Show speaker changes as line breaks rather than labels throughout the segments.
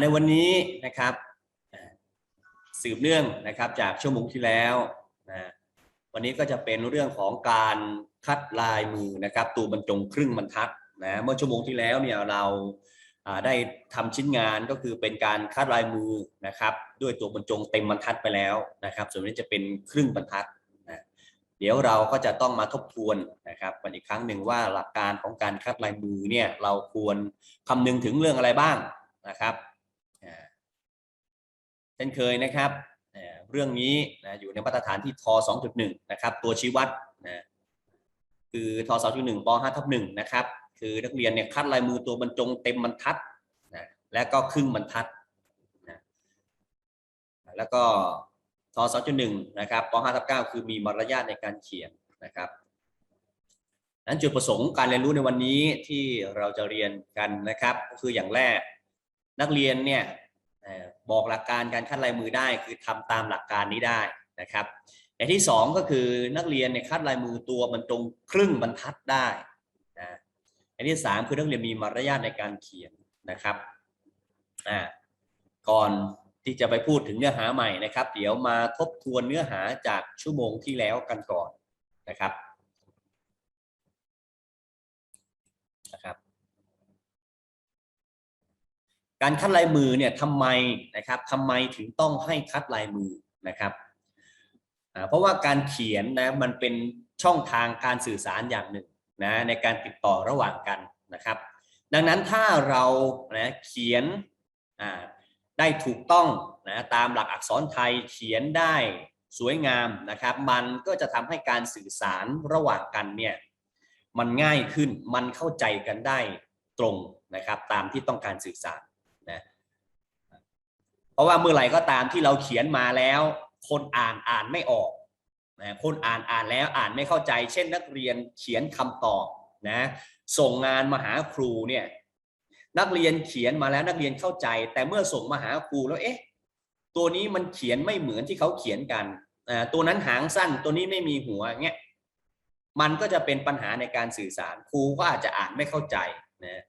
ในวันนี้นะครับสืบเนื่องนะครับจากชั่วโมงที่แล้วนะวันนี้ก็จะเป็นเรื่องของการคัดลายมือนะครับตัวบรรจงครึ่งบรรทัดนะเมื่อชั่วโมงที่แล้วเนี่ยเราได้ทำชิ้นงานก็คือเป็นการคัดลายมือนะครับด้วยตัวบรรจงเต็มบรรทัดไปแล้วนะครับ ส่วนนี้จะเป็นครึ่งบรรทัดนะเดี๋ยวเราก็จะต้องมาทบทวนนะครับกันอีกครั้งหนึ่งว่าหลักการของการคัดลายมือเนี่ยเราควรคำนึงถึงเรื่องอะไรบ้างนะครับ เช่นเคยนะครับเรื่องนี้นะอยู่ในมาตรฐานที่ท2.1 นะครับ ตัวชี้วัดนะคือท2.1ป5ทับ1นะครับ คือนักเรียนเนี่ยคัดลายมือตัวบรรจงเต็มบรรทัดนะและก็ครึ่งบรรทัดนะแล้วก็ท2.1นะครับป5ทับ9คือมีมารยาทในการเขียนนะครับนั้นจุดประสงค์การเรียนรู้ในวันนี้ที่เราจะเรียนกันนะครับ คืออย่างแรก นักเรียนเนี่ย บอกหลักการการคัดลายมือได้คือทำตามหลักการนี้ได้นะครับอย่างที่สองก็คือนักเรียนเนี่ยคัดลายมือตัวมันตรงครึ่งบรรทัดได้นะอย่างที่สามคือนักเรียนมีมารยาทในการเขียนนะครับอ่าก่อนที่จะไปพูดถึงเนื้อหาใหม่นะครับ เดี๋ยวมาทบทวนเนื้อหาจากชั่วโมงที่แล้วกันก่อนนะครับ การคัดลายมือเนี่ยทำไมนะครับทำไมถึงต้องให้คัดลายมือนะครับเพราะว่าการเขียนนะมันเป็นช่องทางการสื่อสารอย่างหนึ่งนะในการติดต่อระหว่างกันนะครับ ดังนั้นถ้าเรานะเขียนอ่าได้ถูกต้องนะตามหลักอักษรไทยเขียนได้สวยงามนะครับ มันก็จะทำให้การสื่อสารระหว่างกันเนี่ยมันง่ายขึ้นมันเข้าใจกันได้ตรงนะครับ ตามที่ต้องการสื่อสาร เพราะว่าเมื่อไหร่ก็ตามที่เราเขียนมาแล้ว คนอ่านอ่านไม่ออกนะคนอ่านอ่านแล้วอ่านไม่เข้าใจ เช่นนักเรียนเขียนคำตอบนะส่งงานมาหาครูเนี่ยนักเรียนเขียนมาแล้วนักเรียนเข้าใจ แต่เมื่อส่งมาหาครูแล้วเอ๊ะตัวนี้มันเขียนไม่เหมือนที่เขาเขียนกันตัวนั้นหางสั้นตัวนี้ไม่มีหัวเงี้ยมันก็จะเป็นปัญหาในการสื่อสารครูก็อาจจะอ่านไม่เข้าใจนะ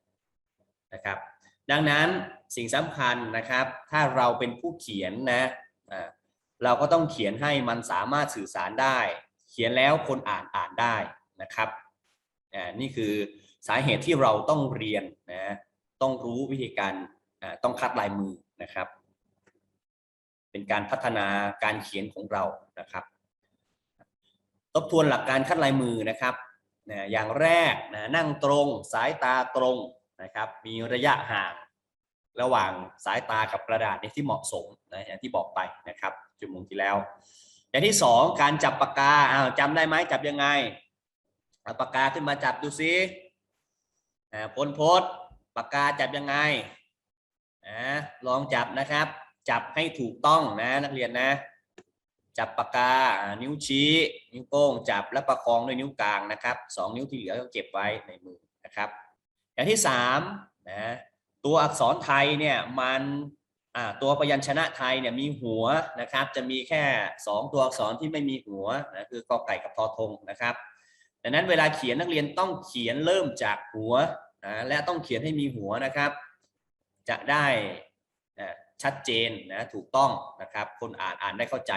นะครับ ดังนั้น สิ่งสำคัญนะครับ ถ้าเราเป็นผู้เขียนนะเราก็ต้องเขียนให้มันสามารถสื่อสารได้ เขียนแล้วคนอ่านอ่านได้นะครับนี่คือสาเหตุที่เราต้องเรียนนะต้องรู้วิธีการต้องคัดลายมือนะครับ เป็นการพัฒนาการเขียนของเรานะครับทบทวนหลักการคัดลายมือนะครับนะอย่างแรกนะนั่งตรงสายตาตรงนะครับ มีระยะห่าง ระหว่างสายตากับกระดาษในที่เหมาะสมนะอย่างที่บอกไปนะครับจุดมุมที่แล้ว อย่างที่สองการจับปากกาอ้าวจำได้ไหมจับยังไงเอาปากกาขึ้นมาจับดูซิอ่าพลโพสปากกาจับยังไงอ่าลองจับนะครับ จับให้ถูกต้องนะนักเรียนนะ จับปากกาอ่านิ้วชี้ นิ้วโป้งจับและประคองด้วยนิ้วกลางนะครับสองนิ้วที่เหลือก็เก็บไว้ในมือนะครับ อย่างที่สามนะ ตัวอักษรไทยเนี่ยมันตัวพยัญชนะไทยเนี่ยมีหัวนะครับ จะมีแค่สองตัวอักษรที่ไม่มีหัวนะคือกอไก่กับทอทงนะครับดังนั้นเวลาเขียนนักเรียนต้องเขียนเริ่มจากหัวนะและต้องเขียนให้มีหัวนะครับ จะได้ชัดเจนนะถูกต้องนะครับ คนอ่านอ่านได้เข้าใจ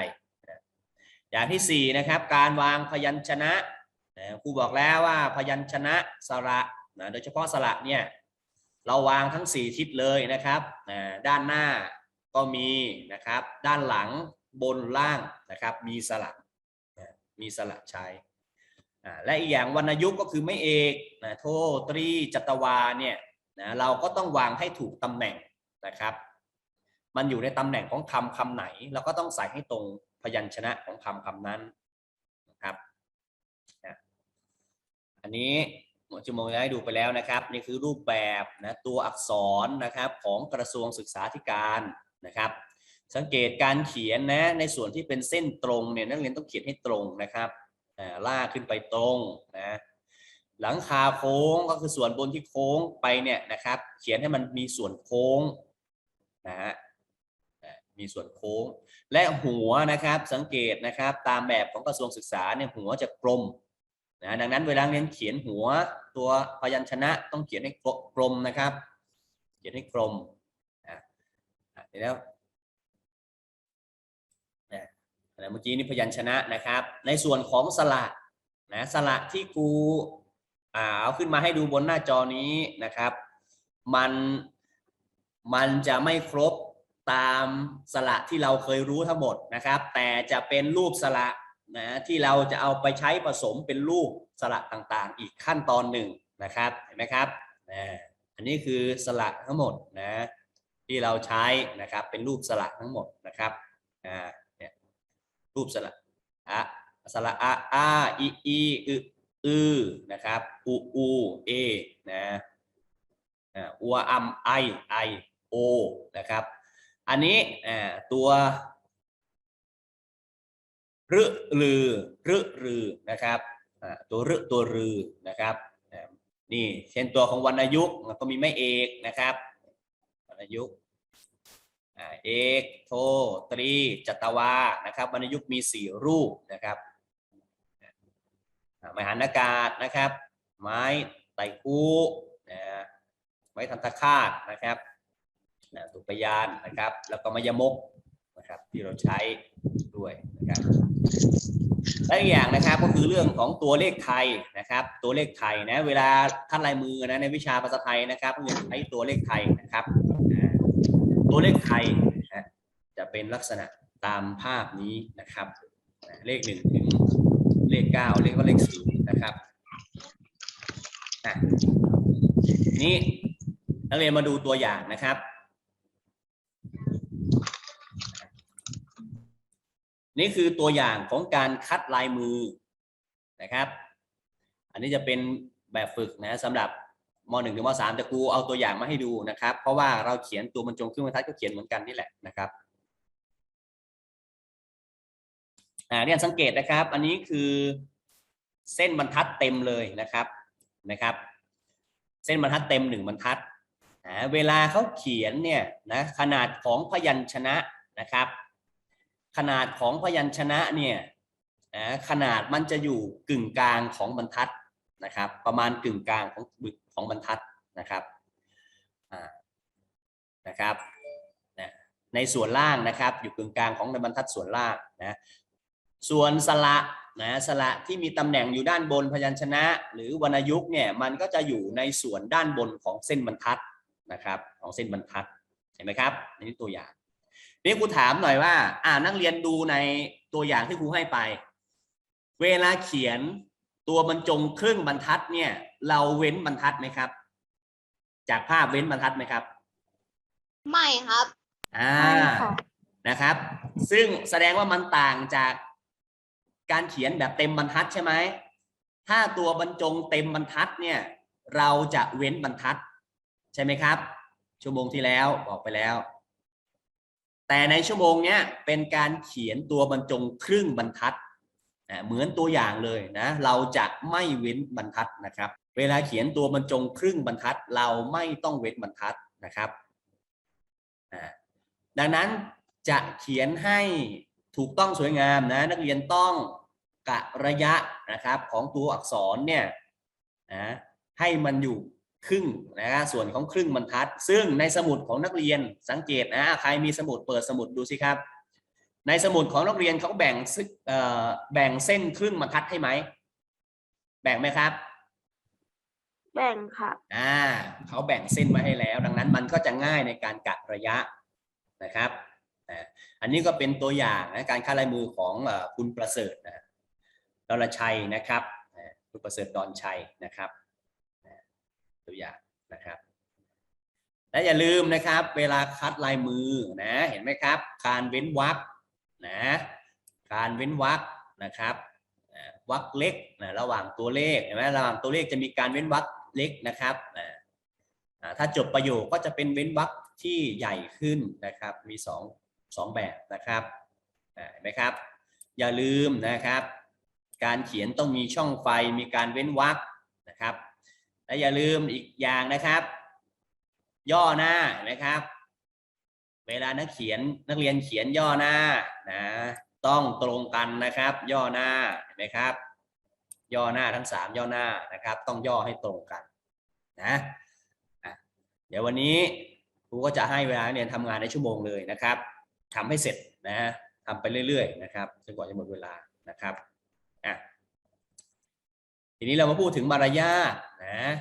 อย่างที่สี่นะครับการวางพยัญชนะนะครูบอกแล้วว่าพยัญชนะสระนะโดยเฉพาะสระเนี่ย เราวางทั้งสี่ทิศเลยนะครับด้านหน้าก็มีนะครับ ด้านหลังบนล่างนะครับ มีสระนะมีสระใช้อ่าและอีกอย่างวรรณยุกต์ก็คือไม่เอกนะโทตรีจัตวาเนี่ยนะเราก็ต้องวางให้ถูกตำแหน่งนะครับ มันอยู่ในตำแหน่งของคำคำไหน เราก็ต้องใส่ให้ตรงพยัญชนะของคำคำนั้นนะครับนะอันนี้ หมดชั่วโมงได้ดูไปแล้วนะครับ นี่คือรูปแบบนะตัวอักษรนะครับของกระทรวงศึกษาธิการนะครับ สังเกตการเขียนนะในส่วนที่เป็นเส้นตรงเนี่ยนักเรียนต้องเขียนให้ตรงนะครับอ่าลากขึ้นไปตรงนะหลังคาโค้งก็คือส่วนบนที่โค้งไปเนี่ยนะครับ เขียนให้มันมีส่วนโค้งนะฮะมีส่วนโค้ง และหัวนะครับสังเกตนะครับ ตามแบบของกระทรวงศึกษาเนี่ยหัวจะกลม นะดังนั้นเวลาเรียนเขียนหัวตัวพยัญชนะต้องเขียนให้กลมนะครับ เขียนให้กลมนะเห็นแล้วนะเมื่อกี้นี่พยัญชนะนะครับ ในส่วนของสระนะสระที่ครูเอาขึ้นมาให้ดูบนหน้าจอนี้นะครับ มันมันจะไม่ครบตามสระที่เราเคยรู้ทั้งหมดนะครับ แต่จะเป็นรูปสระ นะที่เราจะเอาไปใช้ผสมเป็นรูปสระต่างๆ อีกขั้นตอนหนึ่งนะครับเห็นไหมครับนะอันนี้คือสระทั้งหมดนะที่เราใช้นะครับเป็นรูปสระทั้งหมดนะครับอ่าเนี่ยรูปสระอะสระอะอาอีอีอึอือนะครับอูอูเอนะอ่าอัวอัมไอไอโอนะครับ อันนี้อ่าตัว รึรือรึรือนะครับตัวรึตัวรือนะครับนี่เช่นตัวของวรรณยุกต์ก็มีไม่เอกนะครับวรรณยุกต์เอกโทตรีจัตวานะครับวรรณยุกต์มีสี่รูปนะครับไม้หันอากาศนะครับ ไม้ไตคู่นะไม้ทันตคาตนะครับนะตุปยานนะครับ แล้วก็มายมก นะครับที่เราใช้ด้วยนะครับและอีกอย่างนะครับก็คือเรื่องของตัวเลขไทยนะครับ ตัวเลขไทยนะเวลาท่านลายมือนะในวิชาภาษาไทยนะครับก็จะใช้ตัวเลขไทยนะครับ ตัวเลขไทยนะจะเป็นลักษณะตามภาพนี้นะครับ เลขหนึ่งถึงเลขเก้าเลขว่าเลขศูนย์นะครับนี้นักเรียนมาดูตัวอย่างนะครับ นี่คือตัวอย่างของการคัดลายมือนะครับ อันนี้จะเป็นแบบฝึกนะสำหรับม .1 ถึงม .3 แต่ครูเอาตัวอย่างมาให้ดูนะครับ เพราะว่าเราเขียนตัวบรรจงเครื่องบรรทัดก็เขียนเหมือนกันนี่แหละนะครับอ่าเรียนสังเกตนะครับ อันนี้คือเส้นบรรทัดเต็มเลยนะครับนะครับ เส้นบรรทัดเต็มหนึ่งบรรทัดอ่าเวลาเขาเขียนเนี่ยนะขนาดของพยัญชนะนะครับ ขนาดของพยัญชนะเนี่ยขนาดมันจะอยู่กึ่งกลางของบรรทัดนะครับ ประมาณกึ่งกลางของของบรรทัดนะครับนะครับนะในส่วนล่างนะครับ อยู่กึ่งกลางของในบรรทัดส่วนล่างนะส่วนสระนะสระที่มีตำแหน่งอยู่ด้านบนพยัญชนะ หรือวรรณยุกต์เนี่ยมันก็จะอยู่ในส่วนด้านบนของเส้นบรรทัดนะครับ ของเส้นบรรทัดเห็นไหมครับนนี้ตัวอย่าง นี่ครูถามหน่อยว่า อ่านักเรียนดูในตัวอย่างที่ครูให้ไป เวลาเขียนตัวบรรจงครึ่งบรรทัดเนี่ย เราเว้นบรรทัดไหมครับ จากภาพเว้นบรรทัดไหมครับ
ไม่ครับ
อ่า
ไม่ค่ะ
นะครับ ซึ่งแสดงว่ามันต่างจากการเขียนแบบเต็มบรรทัดใช่ไหมถ้าตัวบรรจงเต็มบรรทัดเนี่ย เราจะเว้นบรรทัด ใช่ไหมครับ ชั่วโมงที่แล้วบอกไปแล้ว แต่ในชั่วโมงเนี้ยเป็นการเขียนตัวบรรจงครึ่งบรรทัดอะเหมือนตัวอย่างเลยนะเราจะไม่เว้นบรรทัดนะครับ เวลาเขียนตัวบรรจงครึ่งบรรทัด เราไม่ต้องเว้นบรรทัดนะครับดังนั้นจะเขียนให้ถูกต้องสวยงามนะนักเรียนต้องกะระยะนะครับของตัวอักษรเนี่ยนะให้มันอยู่ ครึ่งนะส่วนของครึ่งบรรทัด ซึ่งในสมุดของนักเรียนสังเกตนะใครมีสมุดเปิดสมุดดูสิครับ ในสมุดของนักเรียนเขาแบ่งซึเอ่อแบ่งเส้นครึ่งบรรทัดให้ไหมแบ่งไหมครับ
แบ่งค่ะ
อ่าเขาแบ่งเส้นไว้ให้แล้ว ดังนั้นมันก็จะง่ายในการกะระยะนะครับอ่าอันนี้ก็เป็นตัวอย่างนะการค่าดลายมือของเอ่อคุณประเสริฐนะดรชัยนะครับอ่าคุณประเสริฐดอนชัยนะครับอ่า ตัวอย่างนะครับและอย่าลืมนะครับ เวลาคัดลายมือนะเห็นไหมครับ การเว้นวรรคนะการเว้นวรรคนะครับวรรคเล็กนะระหว่างตัวเลขเห็นไหมระหว่างตัวเลขจะมีการเว้นวรรคเล็กนะครับถ้าจบประโยคก็จะเป็นเว้นวรรคที่ใหญ่ขึ้นนะครับมีสองสองแบบนะครับเห็นไหมครับ อย่าลืมนะครับ การเขียนต้องมีช่องไฟมีการเว้นวรรคนะครับ และอย่าลืมอีกอย่างนะครับ ย่อหน้านะครับ เวลานักเขียนนักเรียนเขียนย่อหน้านะต้องตรงกันนะครับ ย่อหน้าเห็นไหมครับ ย่อหน้าทั้งสามย่อหน้านะครับ ต้องย่อให้ตรงกันนะเดี๋ยววันนี้ครูก็จะให้เวลาเรียนทำงานในชั่วโมงเลยนะครับทำให้เสร็จนะทำไปเรื่อยๆนะครับจนกว่าจะหมดเวลานะครับอะ ทีนี้เรามาพูดถึงมารยาทนะ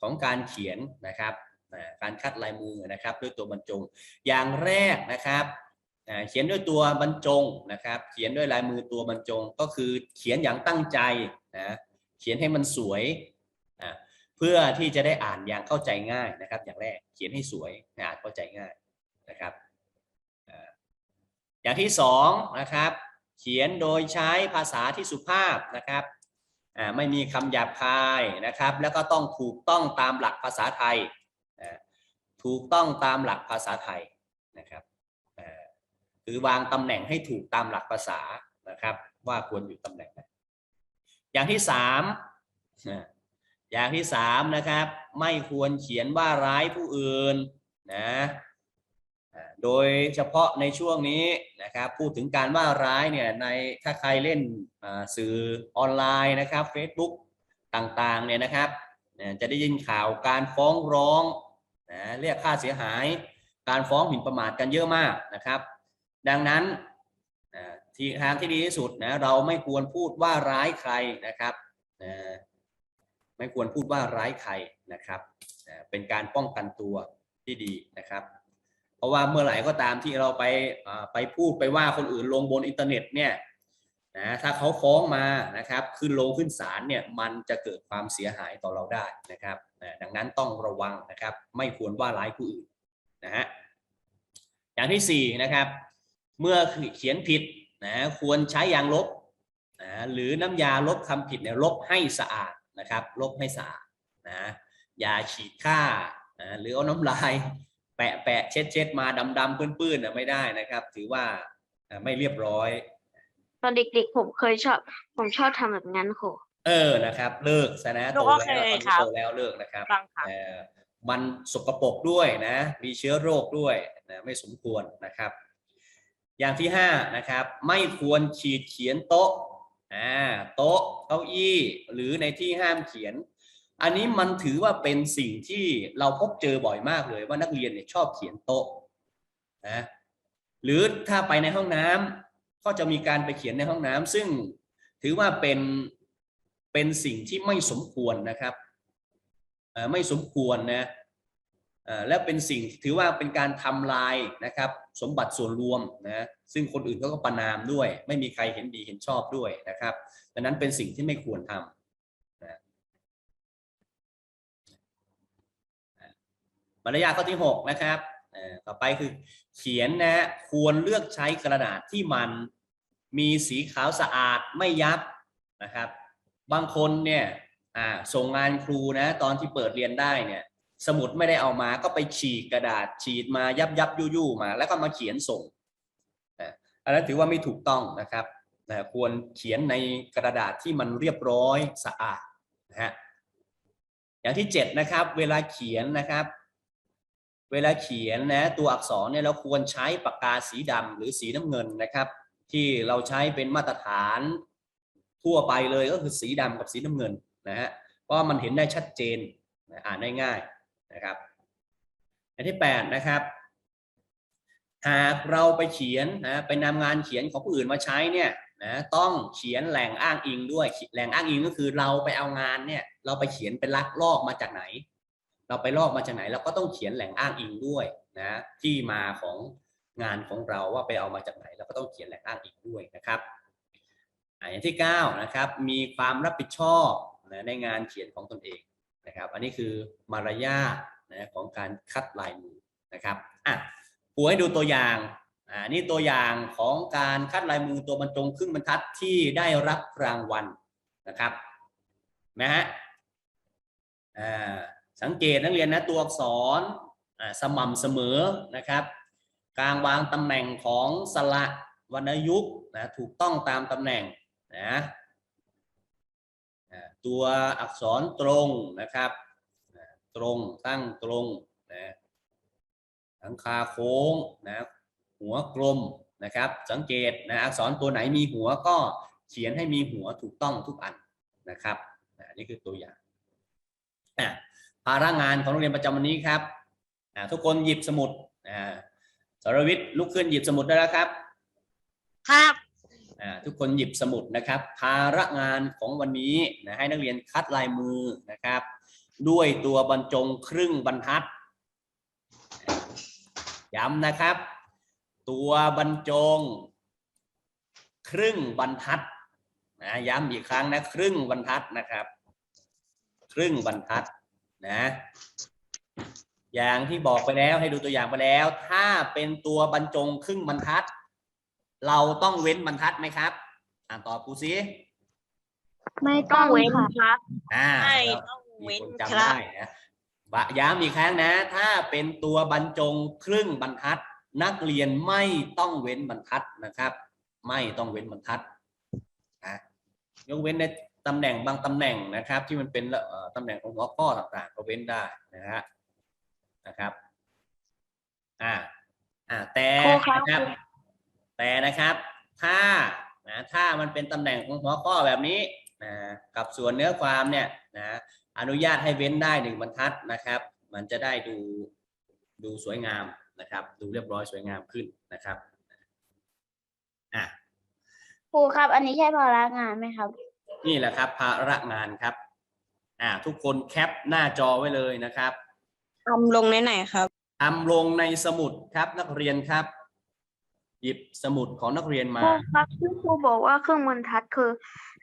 ของการเขียนนะครับการคัดลายมือนะครับด้วยตัวบรรจง อย่างแรกนะครับเขียนด้วยตัวบรรจงนะครับ เขียนด้วยลายมือตัวบรรจงก็คือเขียนอย่างตั้งใจนะเขียนให้มันสวยเพื่อที่จะได้อ่านอย่างเข้าใจง่ายนะครับ อย่างแรกเขียนให้สวยอ่านเข้าใจง่ายนะครับอย่างที่สองนะครับ เขียนโดยใช้ภาษาที่สุภาพนะครับ ไม่มีคำหยาบคายนะครับ แล้วก็ต้องถูกต้องตามหลักภาษาไทย ถูกต้องตามหลักภาษาไทยนะครับคือวางตำแหน่งให้ถูกตามหลักภาษานะครับ ว่าควรอยู่ตำแหน่งไหนอย่างที่สามอย่างที่สามนะครับ ไม่ควรเขียนว่าร้ายผู้อื่นนะ โดยเฉพาะในช่วงนี้นะครับพูดถึงการว่าร้ายเนี่ยในถ้าใครเล่นสื่อออนไลน์นะครับ Facebook ต่างๆเนี่ยนะครับจะได้ยินข่าวการฟ้องร้องนะเรียกค่าเสียหาย การฟ้องหมิ่นประมาทกันเยอะมากนะครับ ดังนั้นทีทางที่ดีที่สุดนะเราไม่ควรพูดว่าร้ายใครนะครับไม่ควรพูดว่าร้ายใครนะครับเป็นการป้องกันตัวที่ดีนะครับ ราะว่าเมื่อไหร่ก็ตามที่เราไปไปพูดไปว่าคนอื่นลงบนอินเทอร์เน็ตเนี่ยนะถ้าเขาฟ้องมานะครับขึ้นลงขึ้นศาลเนี่ยมันจะเกิดความเสียหายต่อเราได้นะครับดังนั้นต้องระวังนะครับไม่ควรว่าร้ายผู้อื่นนะฮะอย่างที่สี่นะครับเมื่อเขียนผิดนะควรใช้ยางลบนะหรือน้ำยาลบคำผิดเนี่ยลบให้สะอาดนะครับลบให้สะอาดนะอย่าฉีดค่านะหรือเอาน้ำลาย ปะแปะเช็ดเช็ดมาดำดำปื้นปื้นๆน่ะไม่ได้นะครับ ถือว่าอ่าไม่เรียบร้อย
ตอนเด็กๆผมเคยชอบ ผมชอบทำแบบนั้นครู
เออนะครับ เลิกซะนะ
หนู
โต
ก็
แล้ว
เคย
ตอน
ครั
นี้
บ
โตแล้วเลิกนะครับ
ฟังค่ะ
เอ่อมันสกปรกด้วยนะ มีเชื้อโรคด้วยนะไม่สมควรนะครับ อย่างที่ห้านะครับไม่ควรขีดเขียนโต๊ะอ่าโต๊ะเก้าอี้หรือในที่ห้ามเขียน อันนี้มันถือว่าเป็นสิ่งที่เราพบเจอบ่อยมากเลยว่านักเรียนเนี่ยชอบเขียนโต๊ะนะหรือถ้าไปในห้องน้ำก็จะมีการไปเขียนในห้องน้ำซึ่งถือว่าเป็นเป็นสิ่งที่ไม่สมควรนะครับไม่สมควรนะและเป็นสิ่งถือว่าเป็นการทำลายนะครับ สมบัติส่วนรวมนะซึ่งคนอื่นเขาก็ประนามด้วย ไม่มีใครเห็นดีเห็นชอบด้วยนะครับดังนั้นเป็นสิ่งที่ไม่ควรทำ มารยาทข้อที่หกนะครับต่อไปคือเขียนนะควรเลือกใช้กระดาษที่มันมีสีขาวสะอาดไม่ยับนะครับ บางคนเนี่ยส่งงานครูนะตอนที่เปิดเรียนได้เนี่ยสมุดไม่ได้เอามาก็ไปฉีกกระดาษฉีดมายับยับยุยุมา แล้วก็มาเขียนส่งอันนั้นถือว่าไม่ถูกต้องนะครับควรเขียนในกระดาษที่มันเรียบร้อยสะอาดนะฮะอย่างที่เจ็ดนะครับ เวลาเขียนนะครับ เวลาเขียนนะตัวอักษรเนี่ยเราควรใช้ปากกาสีดำหรือสีน้ำเงินนะครับ ที่เราใช้เป็นมาตรฐานทั่วไปเลยก็คือสีดำกับสีน้ำเงินนะฮะเพราะมันเห็นได้ชัดเจนอ่านได้ง่ายนะครับอันที่แปดนะครับหากเราไปเขียนนะไปนำงานเขียนของผู้อื่นมาใช้เนี่ยนะต้องเขียนแหล่งอ้างอิงด้วยแหล่งอ้างอิงก็คือเราไปเอางานเนี่ยเราไปเขียนเป็นลักลอกมาจากไหน เราไปลอกมาจากไหนเราก็ต้องเขียนแหล่งอ้างอิงด้วยนะที่มาของงานของเราว่าไปเอามาจากไหน เราก็ต้องเขียนแหล่งอ้างอิงด้วยนะครับอย่างที่เก้านะครับมีความรับผิดชอบนะในงานเขียนของตนเองนะครับ อันนี้คือมารยาทนะของการคัดลายมือนะครับอะครูให้ดูตัวอย่างอ่านี่ตัวอย่างของการคัดลายมือตัวบรรจงครึ่งบรรทัดที่ได้รับรางวัลนะครับนะฮะอ่า สังเกตนักเรียนนะตัวอักษรสม่ำเสมอนะครับการวางตำแหน่งของสระวรรณยุกต์นะถูกต้องตามตำแหน่งนะตัวอักษรตรงนะครับตรงตั้งตรงนะหลังคาโค้งนะหัวกลมนะครับ สังเกตนะอักษรตัวไหนมีหัวก็เขียนให้มีหัวถูกต้องทุกอันนะครับนี่คือตัวอย่าง ภาระงานของโรงเรียนประจำวันนี้ครับอ่าทุกคนหยิบสมุดอ่าสรวิทย์ลุกขึ้นหยิบสมุดได้แล้วครับ
ครับ
อ่าทุกคนหยิบสมุดนะครับ ภาระงานของวันนี้นะให้นักเรียนคัดลายมือนะครับ ด้วยตัวบรรจงครึ่งบรรทัด ย้ำนะครับ ตัวบรรจง ครึ่งบรรทัดนะย้ำอีกครั้งนะครึ่งบรรทัดนะครับ ครึ่งบรรทัด นะ อย่างที่บอกไปแล้วให้ดูตัวอย่างไปแล้ว ถ้าเป็นตัวบรรจงครึ่งบรรทัด เราต้องเว้นบรรทัดไหมครับ อ่านตอบกูซิ
ไม่
ต้
ต้
อ
องง
เว้
เว้
น
น
ครับ
อ่า
ใช่
แล้ว
ต้อง
มี
เว้น
คน
ค
จำ
รับ
ได้นะบะย้ำอีกครั้งนะ ถ้าเป็นตัวบรรจงครึ่งบรรทัด นักเรียนไม่ต้องเว้นบรรทัดนะครับ ไม่ต้องเว้นบรรทัดนะยกเว้นใน ตำแหน่งบางตำแหน่งนะครับ ที่มันเป็นเอ่อตำแหน่งของหัวข้อต่างๆ ก็เว้นได้นะฮะนะครับอ่าอ่าแต่
ครูครับ
นะครับ แต่นะครับถ้านะถ้ามันเป็นตำแหน่งของหัวข้อแบบนี้นะกับส่วนเนื้อความเนี่ยนะอนุญาตให้เว้นได้หนึ่งบรรทัดนะครับ มันจะได้ดูดูสวยงามนะครับ ดูเรียบร้อยสวยงามขึ้นนะครับอะ
ครูครับ อันนี้ใช่ภาระงานไหมครับ
นี่แหละครับ ภาระงานครับ อ่า ทุกคนแคปหน้าจอไว้เลยนะครับ
ทำลงในไหนครับ
ทำลงในสมุดครับนักเรียนครับ หยิบสมุดของนักเรียน
ค
มา
รูครับที่ครูบอกว่าเครื่องบรรทัดคือ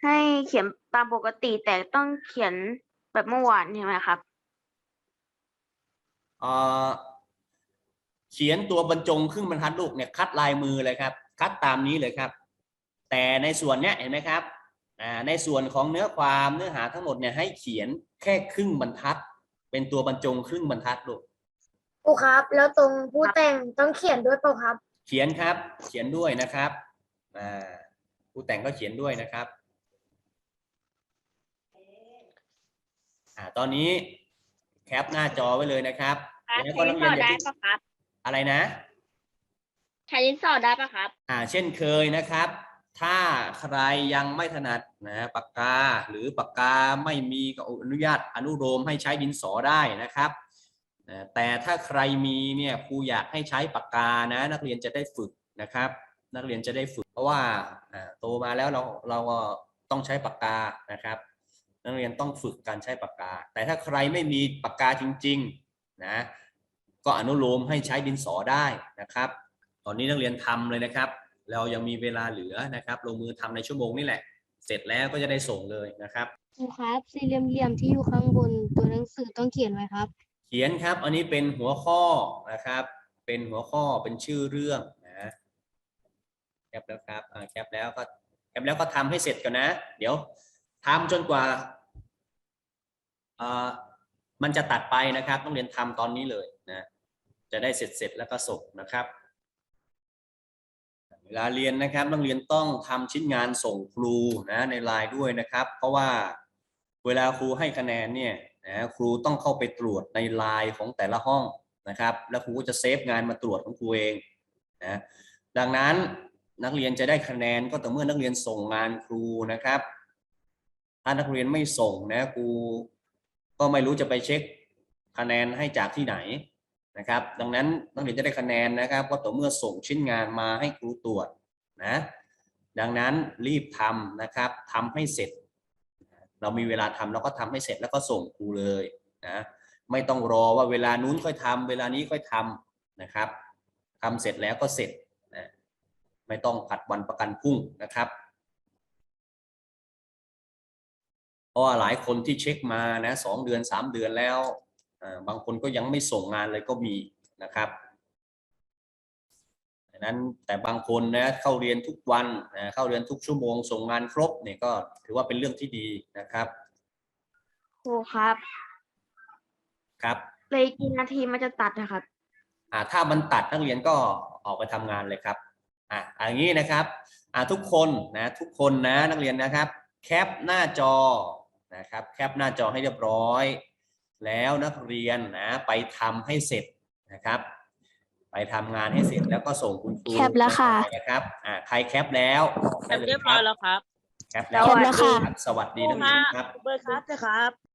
ให้เขียนตามปกติแต่ต้องเขียนแบบเมื่อวานใช่ไหมครับ
เอ่อเขียนตัวบรรจงครึ่งบรรทัดลูกเนี่ยคัดลายมือเลยครับ คัดตามนี้เลยครับ แต่ในส่วนเนี้ยเห็นไหมครับอ่า ในส่วนของเนื้อความเนื้อหาทั้งหมดเนี่ยให้เขียนแค่ครึ่งบรรทัด เป็นตัวบรรจงครึ่งบรรทัดลูก
ครูครับ แล้วตรงผู้แต่งต้องเขียนด้วยเปล่าครับ
เขียนครับ เขียนด้วยนะครับอ่าผู้แต่งก็เขียนด้วยนะครับอ่าตอนนี้แคปหน้าจอไว้เลยนะครับแล้วก็นักเรียนอย่าเพิ่ง
ครับ
อะไรนะ
ใช้ดินสอได้ปะครับ
อ่า เช่นเคยนะครับ ถ้าใครยังไม่ถนัดนะปากกาหรือปากกาไม่มีก็อนุญาตอนุโลมให้ใช้ดินสอได้นะครับแต่ถ้าใครมีเนี่ยครูอยากให้ใช้ปากกานะนักเรียนจะได้ฝึกนะครับ นักเรียนจะได้ฝึก เพราะว่าอ่าโตมาแล้วเราเราก็ต้องใช้ปากกานะครับ นักเรียนต้องฝึกการใช้ปากกา แต่ถ้าใครไม่มีปากกาจริงๆนะก็อนุโลมให้ใช้ดินสอได้นะครับ ตอนนี้นักเรียนทำเลยนะครับ เรายังมีเวลาเหลือนะครับ ลงมือทำในชั่วโมงนี่แหละ เสร็จแล้วก็จะได้ส่งเลยนะครับ
ครูครับสี่เหลี่ยมๆที่อยู่ข้างบนตัวหนังสือต้องเขียนไว้ครับ
เขียนครับ อันนี้เป็นหัวข้อนะครับ เป็นหัวข้อเป็นชื่อเรื่องนะแคปแล้วครับอ่าแคปแล้วก็แคปแล้วก็ทำให้เสร็จก่อนนะ เดี๋ยวทำจนกว่าอ่ามันจะตัดไปนะครับ ต้องเรียนทำตอนนี้เลยนะ จะได้เสร็จเสร็จแล้วก็ส่งนะครับ เวลาเรียนนะครับนักเรียนต้องทำชิ้นงานส่งครูนะในไลน์ด้วยนะครับ เพราะว่าเวลาครูให้คะแนนเนี่ยนะครูต้องเข้าไปตรวจในไลน์ของแต่ละห้องนะครับ แล้วครูก็จะเซฟงานมาตรวจของครูเองนะดังนั้นนักเรียนจะได้คะแนนก็ต่อเมื่อนักเรียนส่งงานครูนะครับ ถ้านักเรียนไม่ส่งนะครูก็ไม่รู้จะไปเช็คคะแนนให้จากที่ไหน นะครับ ดังนั้นนักเรียนจะได้คะแนนนะครับ ก็ต่อเมื่อส่งชิ้นงานมาให้ครูตรวจนะดังนั้นรีบทำนะครับทำให้เสร็จ เรามีเวลาทำเราก็ทำให้เสร็จแล้วก็ส่งครูเลยนะไม่ต้องรอว่าเวลานู้นค่อยทำเวลานี้ค่อยทำนะครับทำเสร็จแล้วก็เสร็จนะไม่ต้องผัดวันประกันพรุ่งนะครับเพราะหลายคนที่เช็คมานะสองเดือนสามเดือนแล้ว บางคนก็ยังไม่ส่งงานเลยก็มีนะครับดังนั้นแต่บางคนนะเข้าเรียนทุกวันนะเข้าเรียนทุกชั่วโมง ส่งงานครบเนี่ยก็ถือว่าเป็นเรื่องที่ดีนะครับ
ครูครับ
ครับ
เลยกี่นาทีมันจะตัดนะครับ
อ่าถ้ามันตัดนักเรียนก็ออกไปทำงานเลยครับอ่าอย่างนี้นะครับอ่าทุกคนนะทุกคนนะนักเรียนนะครับ แคปหน้าจอนะครับ แคปหน้าจอให้เรียบร้อย แล้วนักเรียนนะไปทำให้เสร็จนะครับ ไปทำงานให้เสร็จแล้วก็ส่งคุณครู
แคปแล้วค่ะ
นะครับอ่าใครแคปแล้วบอกได้เลย
เรียบ
ค
ร้
รั
อย
บ
แล้วครับ
แคปแล้ว
แคปแล้วค่ะ
ครับสวัสดีนักเรียนครับ
เบอร์ครับนะครับ